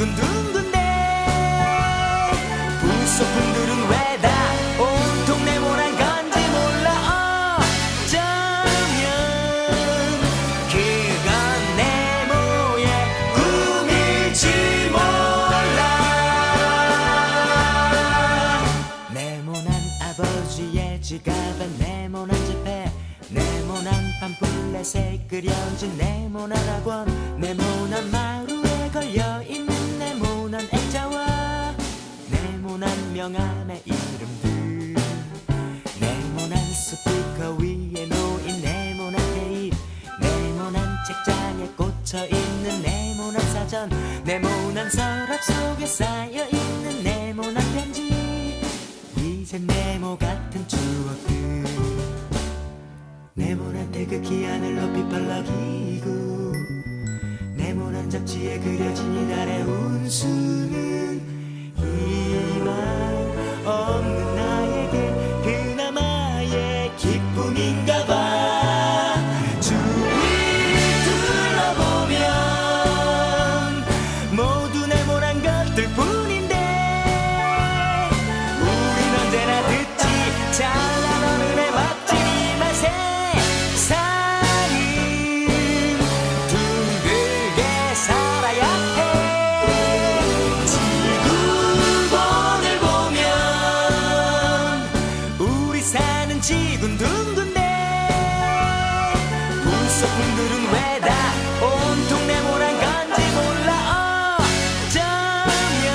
지구는 둥근데 부속품들은 왜 다 온통 네모난 건지 몰라. 어쩌면 그건 네모의 꿈일지 몰라. 네모난 아버지의 지갑에 네모난 지폐 네모난 팜플렛에 그려진 네모난 학원 네모난 마루에 걸려있는 네 모난 액자와 네모난 명함의 이름들. 네모난 스피커 위에 놓인 네모난 테이프. 네모난 책장에 꽂혀있는 네모난 사전. 네모난 서랍 속에 쌓여있는 네모난 편지. 이제 네모 같은 추억들. 네모난 태극기 하늘 높이 팔락이고 잡지에 그려진 이달의 운수는 희망 없는 나에게 그나마의 기쁨인가 봐. 주위를 둘러보면 모두 네모난 것들 뿐 지구는 둥근데 부속품들은 왜 다? 온통 네모난 건지 몰라. 어쩌면